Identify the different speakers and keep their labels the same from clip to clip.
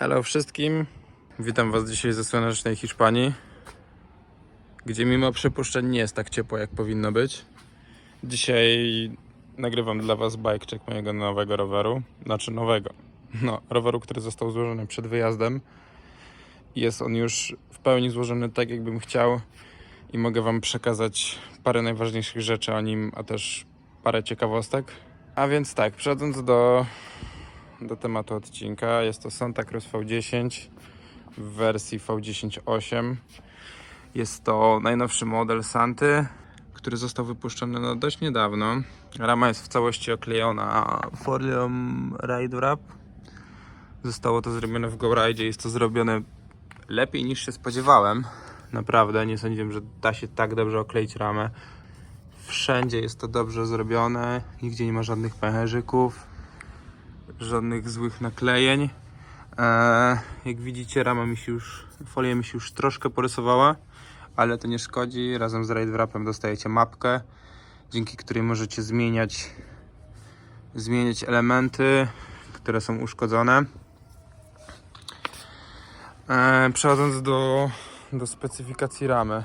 Speaker 1: Hello wszystkim. Witam Was dzisiaj ze słonecznej Hiszpanii, gdzie mimo przypuszczeń nie jest tak ciepło jak powinno być. Dzisiaj nagrywam dla Was bike check mojego nowego roweru. Znaczy nowego. No, roweru, który został złożony przed wyjazdem. Jest on już w pełni złożony tak, jakbym chciał i mogę Wam przekazać parę najważniejszych rzeczy o nim, a też parę ciekawostek. A więc tak, przechodząc do, do tematu odcinka, jest to Santa Cruz V10 w wersji V10.8. Jest to najnowszy model Santy, który został wypuszczony no dość niedawno. Rama jest w całości oklejona folią Ride Wrap. Zostało to zrobione w GoRide. Jest to zrobione lepiej niż się spodziewałem. Naprawdę, nie sądziłem, że da się tak dobrze okleić ramę. Wszędzie jest to dobrze zrobione, nigdzie nie ma żadnych pęcherzyków, żadnych złych naklejeń. Eee, jak widzicie, rama mi się już, folia mi się już troszkę porysowała, ale to nie szkodzi. Razem z Ride Wrapem dostajecie mapkę, dzięki której możecie zmieniać, zmieniać elementy, które są uszkodzone. Eee, przechodząc do, do specyfikacji ramy.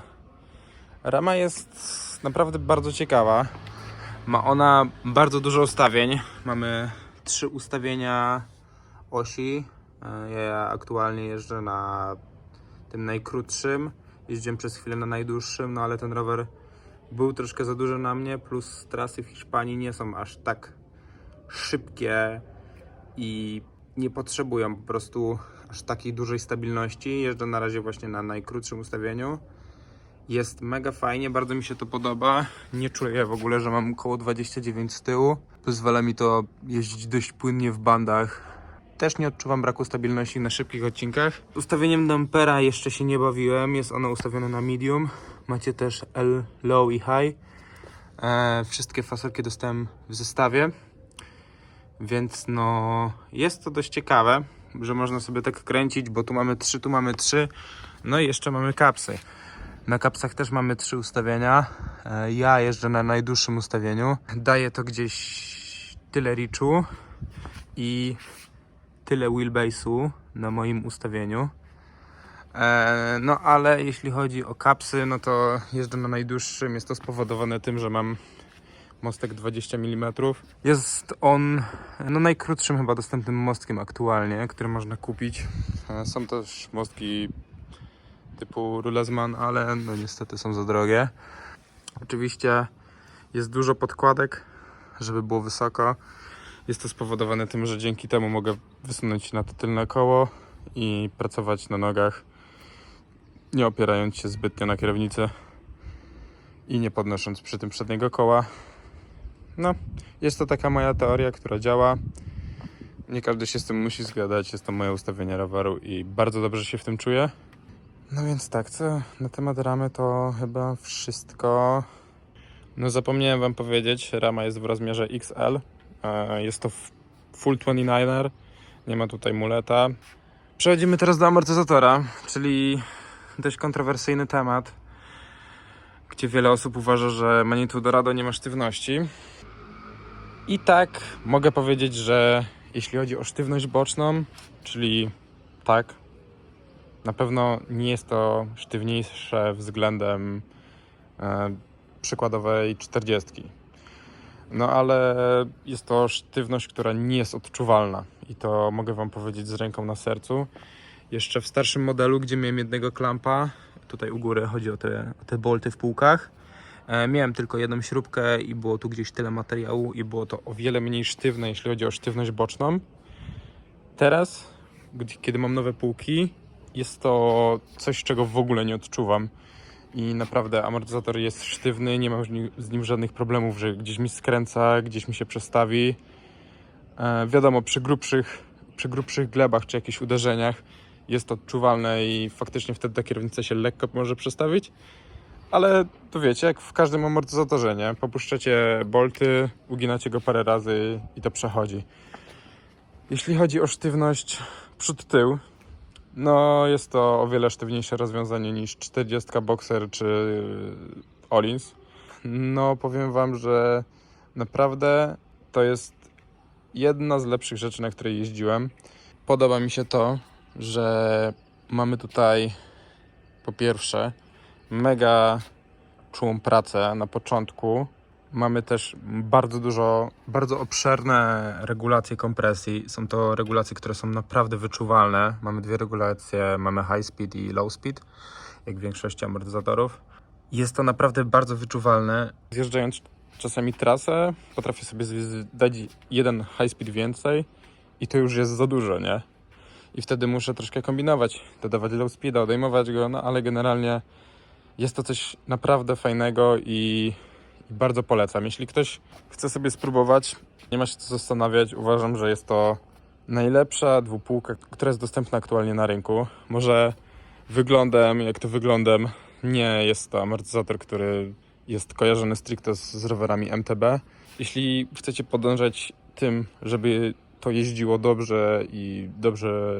Speaker 1: Rama jest naprawdę bardzo ciekawa. Ma ona bardzo dużo ustawień. Mamy trzy ustawienia osi. E, Ja aktualnie jeżdżę na tym najkrótszym. Jeździłem przez chwilę na najdłuższym, no ale ten rower był troszkę za duży na mnie, plus trasy w Hiszpanii nie są aż tak szybkie i nie potrzebują po prostu aż takiej dużej stabilności. Jeżdżę na razie właśnie na najkrótszym ustawieniu. Jest mega fajnie, bardzo mi się to podoba. Nie czuję w ogóle, że mam około 29 z tyłu. Pozwala mi to jeździć dość płynnie w bandach. Też nie odczuwam braku stabilności na szybkich odcinkach. Ustawieniem dampera jeszcze się nie bawiłem. Jest ono ustawione na medium. Macie też L, low i high. E, wszystkie fasolki dostałem w zestawie. Więc no, jest to dość ciekawe, że można sobie tak kręcić, bo tu mamy trzy, tu mamy trzy. No i jeszcze mamy kapsy. Na kapsach też mamy trzy ustawienia. E, Ja jeżdżę na najdłuższym ustawieniu. Daję to gdzieś tyle reachu i tyle wheelbase'u na moim ustawieniu. E, No ale jeśli chodzi o kapsy, no to jeżdżę na najdłuższym. Jest to spowodowane tym, że mam mostek 20 mm. Jest on no, najkrótszym chyba dostępnym mostkiem aktualnie, który można kupić. E, Są też mostki typu Rulesman, ale no niestety są za drogie. Oczywiście jest dużo podkładek, żeby było wysoko. Jest to spowodowane tym, że dzięki temu mogę wysunąć na to tylne koło i pracować na nogach, nie opierając się zbytnio na kierownicy i nie podnosząc przy tym przedniego koła. No, jest to taka moja teoria, która działa. Nie każdy się z tym musi zgadzać. Jest to moje ustawienie roweru i bardzo dobrze się w tym czuję. No więc tak, co na temat ramy to chyba wszystko. No zapomniałem wam powiedzieć, rama jest w rozmiarze XL. E, Jest to full 29er. Nie ma tutaj muleta. Przechodzimy teraz do amortyzatora, czyli dość kontrowersyjny temat, gdzie wiele osób uważa, że Manitou Dorado nie ma sztywności. I tak mogę powiedzieć, że jeśli chodzi o sztywność boczną, czyli tak, na pewno nie jest to sztywniejsze względem e, przykładowej 40. No ale jest to sztywność, która nie jest odczuwalna i to mogę Wam powiedzieć z ręką na sercu. Jeszcze w starszym modelu, gdzie miałem jednego klampa, tutaj u góry chodzi o te, o te bolty w półkach, e, miałem tylko jedną śrubkę i było tu gdzieś tyle materiału i było to o wiele mniej sztywne, jeśli chodzi o sztywność boczną. Teraz, kiedy mam nowe półki, jest to coś, czego w ogóle nie odczuwam. I naprawdę amortyzator jest sztywny, nie mam z nim- żadnych problemów, że gdzieś mi skręca, gdzieś mi się przestawi. E, wiadomo, przy grubszych, przy grubszych glebach czy jakichś uderzeniach jest to odczuwalne i faktycznie wtedy ta kierownica się lekko może przestawić. Ale to wiecie, jak w każdym amortyzatorze, nie? Popuszczacie bolty, uginacie go parę razy i to przechodzi. Jeśli chodzi o sztywność przód-tył, no jest to o wiele sztywniejsze rozwiązanie niż 40 Boxer czy Olins. No powiem Wam, że naprawdę to jest jedna z lepszych rzeczy, na której jeździłem. Podoba mi się to, że mamy tutaj po pierwsze mega czułą pracę na początku. Mamy też bardzo dużo, bardzo obszerne regulacje kompresji. Są to regulacje, które są naprawdę wyczuwalne. Mamy dwie regulacje, mamy high speed i low speed, jak w większości amortyzatorów. Jest to naprawdę bardzo wyczuwalne. Zjeżdżając czasami trasę, potrafię sobie dać jeden high speed więcej i to już jest za dużo, nie? I wtedy muszę troszkę kombinować, dodawać low speeda, odejmować go, no ale generalnie jest to coś naprawdę fajnego i, i bardzo polecam. Jeśli ktoś chce sobie spróbować, nie ma się co zastanawiać, uważam, że jest to najlepsza dwupółka, która jest dostępna aktualnie na rynku. Może wyglądem, jak to wyglądem, nie jest to amortyzator, który jest kojarzony stricte z, z rowerami MTB. Jeśli chcecie podążać tym, żeby to jeździło dobrze i dobrze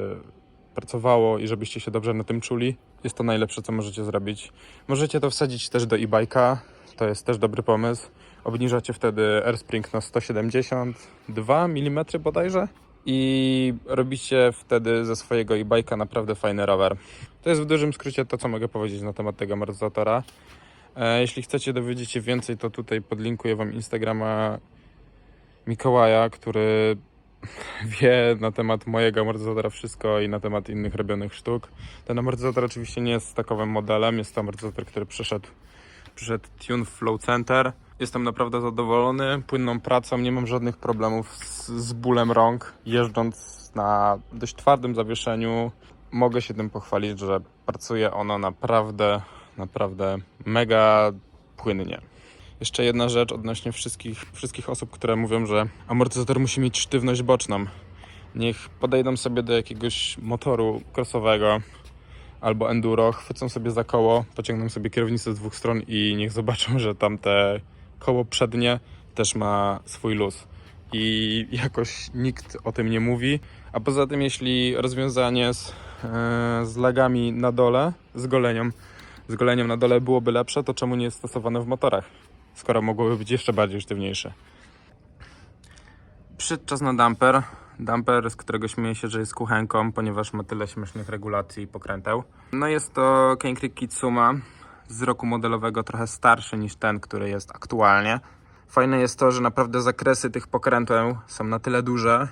Speaker 1: pracowało i żebyście się dobrze na tym czuli, jest to najlepsze, co możecie zrobić. Możecie to wsadzić też do e-bike'a, to jest też dobry pomysł. Obniżacie wtedy airspring na 172 mm bodajże i robicie wtedy ze swojego e-bike'a naprawdę fajny rower. To jest w dużym skrócie to, co mogę powiedzieć na temat tego amortyzatora. E, Jeśli chcecie dowiedzieć się więcej, to tutaj podlinkuję Wam Instagrama Mikołaja, który wie na temat mojego amortyzatora wszystko i na temat innych robionych sztuk. Ten amortyzator oczywiście nie jest takowym modelem, jest to amortyzator, który przeszedł, przeszedł Tune Flow Center. Jestem naprawdę zadowolony płynną pracą, nie mam żadnych problemów z, z bólem rąk. Jeżdżąc na dość twardym zawieszeniu, mogę się tym pochwalić, że pracuje ono naprawdę, naprawdę mega płynnie. Jeszcze jedna rzecz odnośnie wszystkich, wszystkich osób, które mówią, że amortyzator musi mieć sztywność boczną. Niech podejdą sobie do jakiegoś motoru crossowego albo enduro, chwycą sobie za koło, pociągną sobie kierownicę z dwóch stron i niech zobaczą, że tamte koło przednie też ma swój luz. I jakoś nikt o tym nie mówi. A poza tym, jeśli rozwiązanie z, e, z lagami na dole, z goleniem, z goleniem na dole byłoby lepsze, to czemu nie jest stosowane w motorach? skoro mogłoby być jeszcze bardziej sztywniejsze. Przyszedł czas na damper. Damper, z którego śmieję się, że jest kuchenką, ponieważ ma tyle śmiesznych regulacji i pokręteł. No jest to Kenkrik Kitsuma z roku modelowego, trochę starszy niż ten, który jest aktualnie. Fajne jest to, że naprawdę zakresy tych pokręteł są na tyle duże,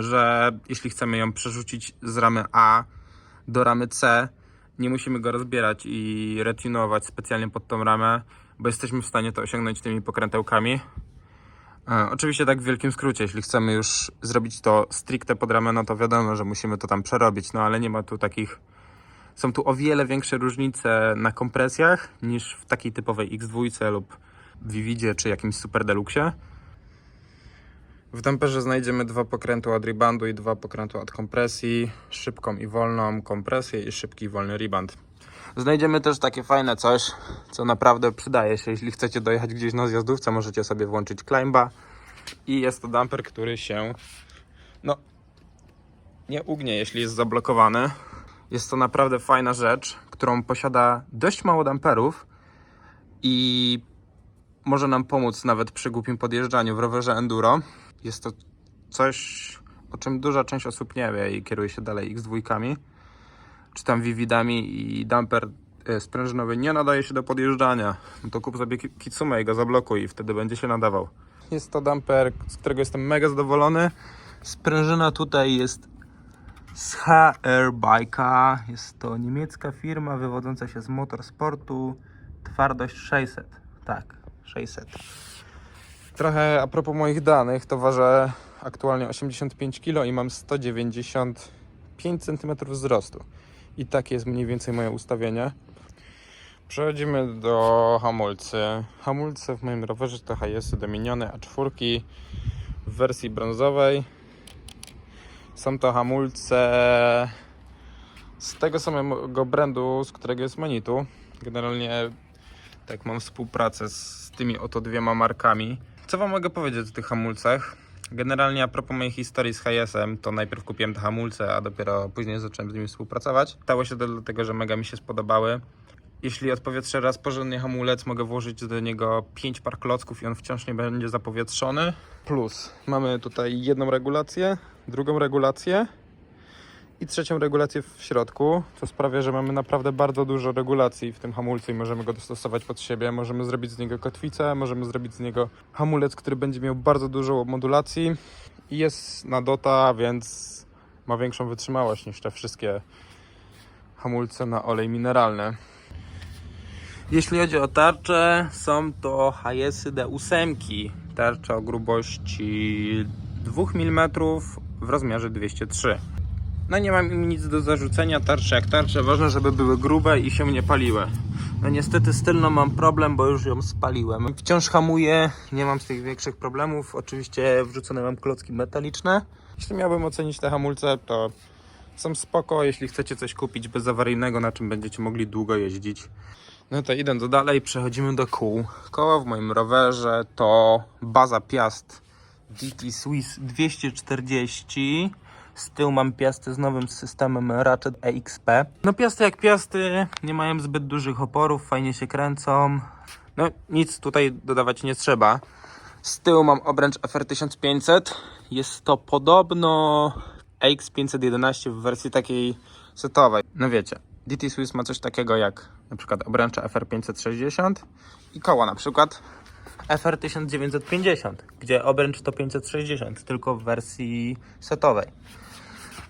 Speaker 1: że jeśli chcemy ją przerzucić z ramy A do ramy C, nie musimy go rozbierać i retunować specjalnie pod tą ramę, bo jesteśmy w stanie to osiągnąć tymi pokrętełkami. E, oczywiście tak w wielkim skrócie, jeśli chcemy już zrobić to stricte pod ramę, no to wiadomo, że musimy to tam przerobić, no ale nie ma tu takich... Są tu o wiele większe różnice na kompresjach niż w takiej typowej X2 lub Vividzie czy jakimś Super Deluxe. W damperze znajdziemy dwa pokręty od rebandu i dwa pokręty od kompresji, szybką i wolną kompresję i szybki i wolny reband. Znajdziemy też takie fajne coś, co naprawdę przydaje się. Jeśli chcecie dojechać gdzieś na zjazdówce, możecie sobie włączyć Climba i jest to damper, który się no nie ugnie, jeśli jest zablokowany. Jest to naprawdę fajna rzecz, którą posiada dość mało damperów i może nam pomóc nawet przy głupim podjeżdżaniu w rowerze enduro. Jest to coś, o czym duża część osób nie wie i kieruje się dalej X2, czy tam Vividami i damper e, sprężynowy nie nadaje się do podjeżdżania. No to kup sobie ki- Kitsumę i go zablokuj i wtedy będzie się nadawał. Jest to damper, z którego jestem mega zadowolony. Sprężyna tutaj jest z HR Bike'a. Jest to niemiecka firma wywodząca się z motorsportu. Twardość 600. Tak, 600. Trochę a propos moich danych, to ważę aktualnie 85 kg i mam 195 cm wzrostu. I takie jest mniej więcej moje ustawienie. Przechodzimy do hamulcy. Hamulce w moim rowerze to HS Dominiony A4 w wersji brązowej. Są to hamulce z tego samego brandu, z którego jest Manitu. Generalnie tak mam współpracę z tymi oto dwiema markami. Co wam mogę powiedzieć o tych hamulcach? Generalnie a propos mojej historii z HS-em, to najpierw kupiłem te hamulce, a dopiero później zacząłem z nimi współpracować. Stało się to dlatego, że mega mi się spodobały. Jeśli odpowietrzę raz porządnie hamulec, mogę włożyć do niego 5 par klocków i on wciąż nie będzie zapowietrzony. Plus mamy tutaj jedną regulację, drugą regulację i trzecią regulację w środku, co sprawia, że mamy naprawdę bardzo dużo regulacji w tym hamulcu i możemy go dostosować pod siebie. Możemy zrobić z niego kotwicę, możemy zrobić z niego hamulec, który będzie miał bardzo dużo modulacji i jest na dota, więc ma większą wytrzymałość niż te wszystkie hamulce na olej mineralny. Jeśli chodzi o tarcze, są to Hayesy D8. Tarcze o grubości 2 mm w rozmiarze 203. No nie mam im nic do zarzucenia, tarcze jak tarcze, ważne żeby były grube i się nie paliły. No niestety z tylną mam problem, bo już ją spaliłem. Wciąż hamuję, nie mam z tych większych problemów. Oczywiście wrzucone mam klocki metaliczne. Jeśli miałbym ocenić te hamulce, to są spoko, jeśli chcecie coś kupić bezawaryjnego, na czym będziecie mogli długo jeździć. No to idąc dalej, przechodzimy do kół. Koło w moim rowerze to baza Piast GT Swiss 240. Z tyłu mam piasty z nowym systemem Ratchet EXP. No piasty jak piasty, nie mają zbyt dużych oporów, fajnie się kręcą. No nic tutaj dodawać nie trzeba. Z tyłu mam obręcz FR1500. Jest to podobno AX511 w wersji takiej setowej. No wiecie, DT Swiss ma coś takiego jak na przykład obręcze FR560 i koła na przykład FR1950, gdzie obręcz to 560, tylko w wersji setowej.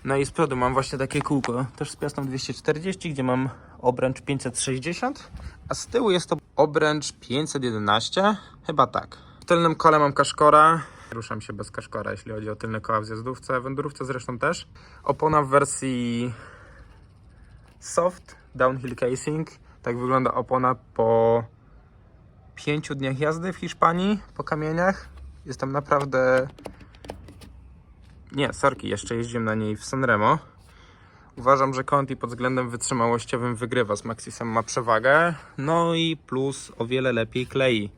Speaker 1: No i z przodu mam właśnie takie kółko, też z piastą 240, gdzie mam obręcz 560, a z tyłu jest to obręcz 511, chyba tak. W tylnym kole mam kaszkora, ruszam się bez kaszkora, jeśli chodzi o tylne koła w zjazdówce, wędrówce zresztą też. Opona w wersji soft downhill casing, tak wygląda opona po pięciu dniach jazdy w Hiszpanii po kamieniach. Jestem naprawdę. Nie, sorki, jeszcze jeździłem na niej w Sanremo. Uważam, że Conti pod względem wytrzymałościowym wygrywa z Maxisem, ma przewagę. No i plus o wiele lepiej klei.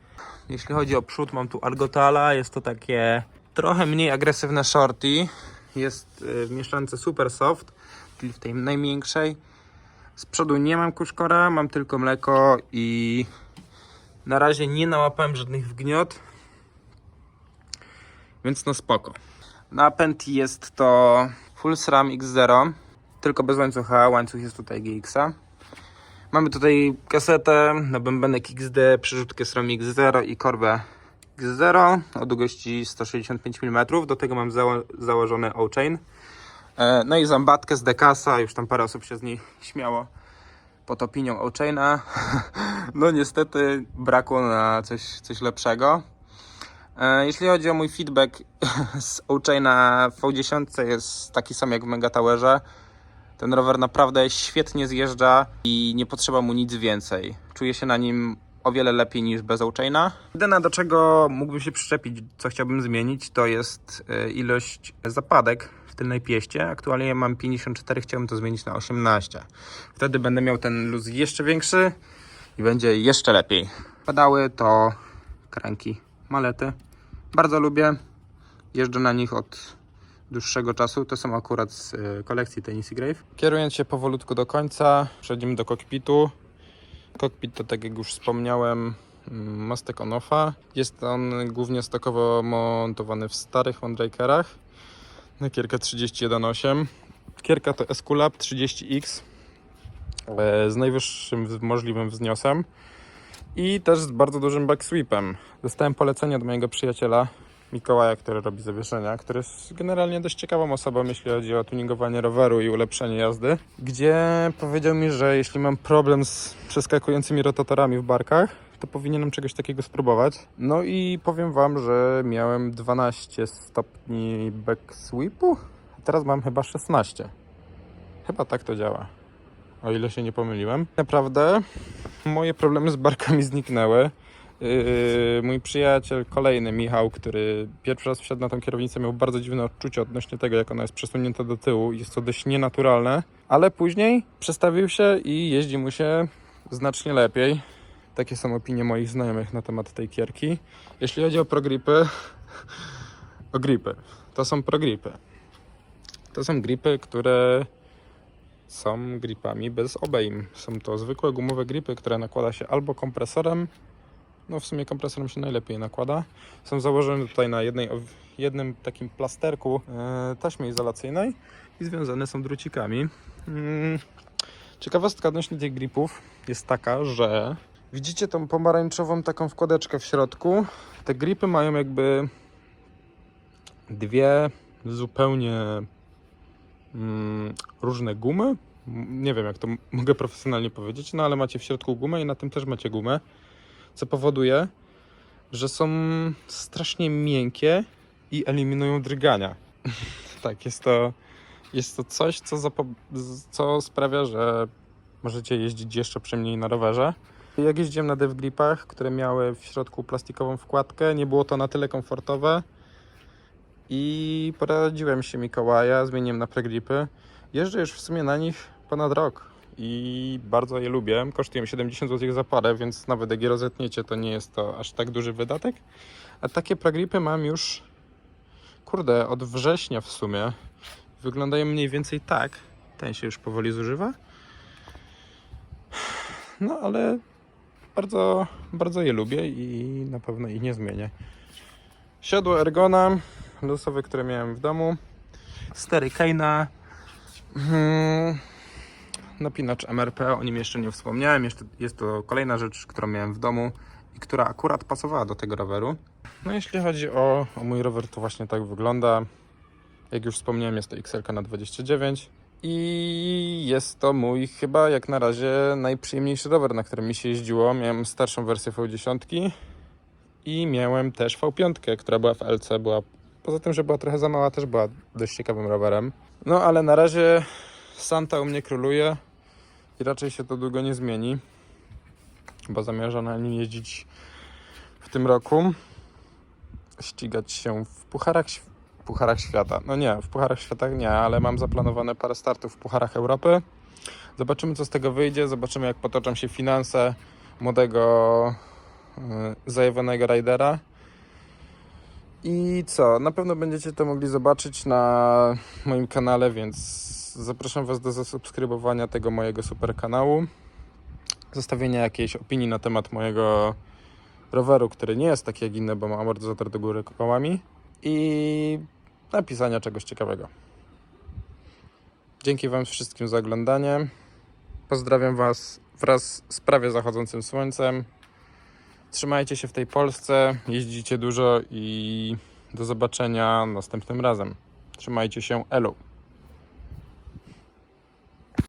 Speaker 1: Jeśli chodzi o przód, mam tu Argotala. Jest to takie trochę mniej agresywne shorty. Jest y, w mieszance Super Soft, czyli w tej najmniejszej. Z przodu nie mam kuszkora, mam tylko mleko i na razie nie nałapałem żadnych wgniot, więc no spoko. Napęd jest to Full SRAM X0, tylko bez łańcucha, łańcuch jest tutaj GX-a. Mamy tutaj kasetę na bębenek XD, przerzutkę SRAM X0 i korbę X0 o długości 165 mm. Do tego mam zało założony O-Chain. E, No i zębatkę z Dekasa, już tam parę osób się z niej śmiało pod opinią O'Chaina. No niestety brakło na coś, coś lepszego. E, Jeśli chodzi o mój feedback z O'Chaina w V10 jest taki sam jak w Mega Towerze. Ten rower naprawdę świetnie zjeżdża i nie potrzeba mu nic więcej. Czuję się na nim o wiele lepiej niż bez O'Chaina. Jedyne do czego mógłbym się przyczepić, co chciałbym zmienić, to jest e, ilość zapadek w tylnej pieście. Aktualnie mam 54, chciałbym to zmienić na 18. Wtedy będę miał ten luz jeszcze większy i będzie jeszcze lepiej. Pedały to kranki malety. Bardzo lubię. Jeżdżę na nich od dłuższego czasu. To są akurat z y, kolekcji Tennessee Grave. Kierując się powolutku do końca, przechodzimy do kokpitu. Kokpit to, tak jak już wspomniałem, mm, Mastek Onofa. Jest on głównie stokowo montowany w starych Mondrakerach na Kierkę 31.8. Kierka to Esculap 30X e, z najwyższym możliwym wzniosem i też z bardzo dużym backsweepem. Dostałem polecenie od mojego przyjaciela Mikołaja, który robi zawieszenia, który jest generalnie dość ciekawą osobą, jeśli chodzi o tuningowanie roweru i ulepszenie jazdy, gdzie powiedział mi, że jeśli mam problem z przeskakującymi rotatorami w barkach, to powinienem czegoś takiego spróbować. No i powiem Wam, że miałem 12 stopni backsweepu, teraz mam chyba 16. Chyba tak to działa. O ile się nie pomyliłem. Naprawdę moje problemy z barkami zniknęły. Yy, mój przyjaciel, kolejny Michał, który pierwszy raz wsiadł na tą kierownicę, miał bardzo dziwne odczucie odnośnie tego, jak ona jest przesunięta do tyłu. Jest to dość nienaturalne, ale później przestawił się i jeździ mu się znacznie lepiej. Takie są opinie moich znajomych na temat tej kierki. Jeśli chodzi o progripy, o gripy, to są progripy. To są gripy, które są gripami bez obejm. Są to zwykłe gumowe gripy, które nakłada się albo kompresorem, no w sumie kompresorem się najlepiej nakłada. Są założone tutaj na jednej, jednym takim plasterku e, taśmy izolacyjnej i związane są drucikami. Mm, Ciekawostka odnośnie tych gripów jest taka, że widzicie tą pomarańczową taką wkładeczkę w środku. Te gripy mają jakby dwie zupełnie różne gumy. Nie wiem, jak to mogę profesjonalnie powiedzieć, no ale macie w środku gumę i na tym też macie gumę, co powoduje, że są strasznie miękkie i eliminują drgania. tak, jest to, jest to coś, co, co sprawia, że możecie jeździć jeszcze przynajmniej na rowerze. Jak jeździłem na dev gripach, które miały w środku plastikową wkładkę, nie było to na tyle komfortowe i poradziłem się Mikołaja, zmieniłem na pregripy. Jeżdżę już w sumie na nich ponad rok i bardzo je lubię. Kosztują 70 zł za parę, więc nawet jak je rozetniecie, to nie jest to aż tak duży wydatek. A takie pregripy mam już, kurde, od września w sumie. Wyglądają mniej więcej tak. Ten się już powoli zużywa. No ale bardzo, bardzo je lubię i na pewno ich nie zmienię. Siodło Ergona, losowe, które miałem w domu. Stery Keina. Hmm, napinacz MRP, o nim jeszcze nie wspomniałem. Jeszcze jest to kolejna rzecz, którą miałem w domu i która akurat pasowała do tego roweru. No jeśli chodzi o, o mój rower, to właśnie tak wygląda. Jak już wspomniałem, jest to XL na 29 i jest to mój chyba jak na razie najprzyjemniejszy rower, na którym mi się jeździło. Miałem starszą wersję V10 i miałem też V5, która była w LC, była poza tym, że była trochę za mała, też była dość ciekawym rowerem. No ale na razie Santa u mnie króluje i raczej się to długo nie zmieni, bo zamierzam na nim jeździć w tym roku. Ścigać się w pucharach, św- pucharach świata. No nie, w pucharach świata nie, ale mam zaplanowane parę startów w pucharach Europy. Zobaczymy, co z tego wyjdzie. Zobaczymy, jak potoczą się finanse młodego, yy, zajawonego ridera. I co? Na pewno będziecie to mogli zobaczyć na moim kanale, więc zapraszam Was do zasubskrybowania tego mojego super kanału. Zostawienia jakiejś opinii na temat mojego roweru, który nie jest taki jak inne, bo ma amortyzator do góry kołami. I napisania czegoś ciekawego. Dzięki Wam wszystkim za oglądanie. Pozdrawiam Was wraz z prawie zachodzącym słońcem. Trzymajcie się w tej Polsce, jeździcie dużo i do zobaczenia następnym razem. Trzymajcie się, elu.